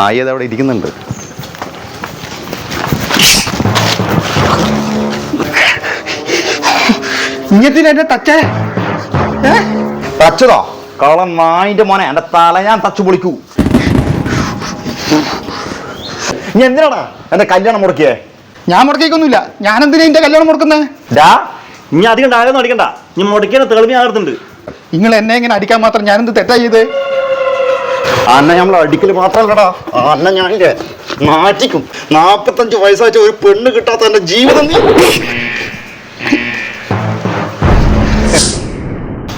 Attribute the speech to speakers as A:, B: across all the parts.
A: നായി അത് അവിടെ ഇരിക്കുന്നുണ്ട്
B: ഇങ്ങത്തിനെ തച്ചേ?
A: തച്ചതോ? കള്ളൻ നായിന്റെ മോനെ എന്റെ തല ഞാൻ തച്ചു പൊളിക്കൂ. നീ എന്തിനാടാ എന്റെ കല്യാണം മുടക്കിയേ?
B: ഞാൻ മുടക്കിക്കൊന്നുമില്ല. ഞാൻ എന്തിനാ എന്റെ കല്യാണം മുടക്കുന്നത്
C: ഡാ ഇനി അധികം ഡാലൊന്നും അടിക്കണ്ട. നീ മുടക്കിയ തെളിവ് ഞാൻ എടുത്തുണ്ട്
B: നിങ്ങൾ എന്നെ ഇങ്ങനെ അടിക്കാൻ മാത്രം ഞാനെന്ത് തെറ്റാ ചെയ്ത്?
A: അന്ന നമ്മൾ അടിക്കൽ മാത്രല്ലടാ. അന്ന ഞാൻ മാറ്റിക്കും നാപ്പത്തഞ്ച് വയസ്സാച്ച ഒരു പെണ്ണ് കിട്ടാത്ത എന്റെ ജീവിതം നീ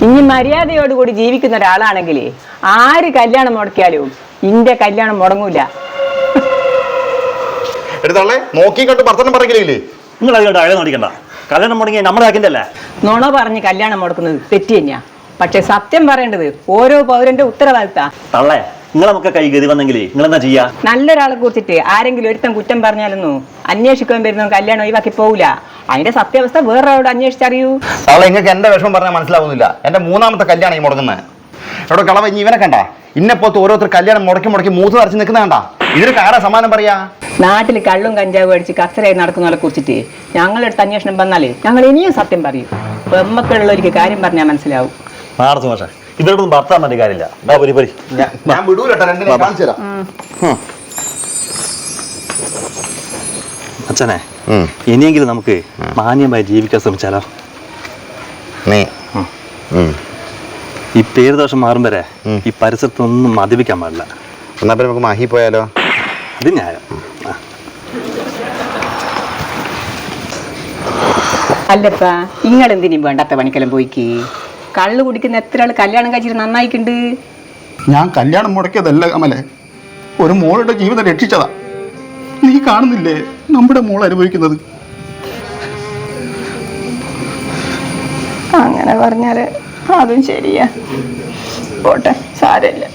D: ഇനി മര്യാദയോടുകൂടി ജീവിക്കുന്ന ഒരാളാണെങ്കിൽ ആര് കല്യാണം മുടക്കിയാലും ഇന്റെ കല്യാണം മുടങ്ങൂല.
A: എടുത്താളെ നോക്കി കണ്ട് ഭർത്തനം പറയില്ലേ
C: നിങ്ങൾ അടിക്കണ്ട കല്യാണം മുടങ്ങിയ നമ്മുടെ ആക്കിന്റെ അല്ലേ
D: നുണ പറഞ്ഞ് കല്യാണം മുടക്കുന്നത് തെറ്റി തന്നെയാ. പക്ഷെ സത്യം പറയേണ്ടത് ഓരോ പൗരന്റെ ഉത്തരവാദിത്ത
C: തള്ളേ നിങ്ങളെ കൈ ഗതി വന്നെങ്കിൽ നിങ്ങൾ എന്താ ചെയ്യാ?
D: നല്ലൊരാളെ കുറിച്ചിട്ട് ആരെങ്കിലും ഒരുത്തൻ കുറ്റം പറഞ്ഞാലൊന്നും അന്വേഷിക്കാൻ വരുന്ന കല്യാണം ഒഴിവാക്കി പോവില്ല. അതിന്റെ സത്യാവസ്ഥ വേറൊരാളോട് അന്വേഷിച്ചറിയൂ.
A: നിങ്ങൾക്ക് എന്റെ വിഷമം പറഞ്ഞാൽ മനസ്സിലാവുന്നില്ല. എന്റെ മൂന്നാമത്തെ കല്യാണം ഈ മുടങ്ങുന്നത് എവിടെ കളവ ഇനി ഇവനെ കണ്ട? ഇന്നെപ്പോത്ത് ഓരോരുത്തർ കല്യാണം മുടക്കി മുടക്കി മൂത്ത് നിറച്ച് നിൽക്കുന്ന കണ്ട? കാര ആരാ സമാനം പറയാ?
D: നാട്ടിൽ കള്ളും കഞ്ചാവും അടിച്ച് കച്ചറയായി നടക്കുന്നവരെ കുറിച്ചിട്ട് ഞങ്ങളെടുത്ത് അന്വേഷണം വന്നാലേ ഞങ്ങൾ ഇനിയും സത്യം പറയും. പെമ്മക്കുള്ളവർക്ക് കാര്യം പറഞ്ഞാൽ മനസ്സിലാവും.
C: നാടത്ത് മാഷ. ഇവരോടൊന്നും ഭർത്താൻ മതി കാര്യമില്ല. പരി പരി.
A: ഞാൻ- വിടൂല വിടൂലട്ടോ രണ്ടിനെ കാണിച്ചു തരാം
C: അച്ഛനെ. ഇനിയെങ്കിലും നമുക്ക് മാന്യമായി ജീവിക്കാൻ ശ്രമിച്ചാലോ?
A: നീ.
C: ഈ പേര് ദോഷം മാറും വരെ. ഈ പരിസരത്തൊന്നും മദ്യപിക്കാൻ പാടില്ല.
A: എന്നാ പിന്നെ നമുക്ക് മാഹി പോയാലോ?
C: അത് ന്യായം. അല്ലപ്പാ
D: അല്ലപ്പ നിങ്ങൾ എന്തിനും വേണ്ടാത്ത പണിക്കെല്ലാം പോയിക്ക്? കള്ളു കുടിക്കുന്ന എത്ര ആൾ കല്യാണം കഴിച്ചിട്ട് നന്നായിക്കുണ്ട്?
B: ഞാൻ കല്യാണം മുടക്കിയതല്ല കമലെ. ഒരു മോളുടെ ജീവിതം രക്ഷിച്ചതാ. നീ കാണുന്നില്ലേ നമ്മുടെ മോൾ അനുഭവിക്കുന്നത്?
D: അങ്ങനെ പറഞ്ഞാൽ അതും ശരിയാ. പോട്ടെ സാരമില്ല.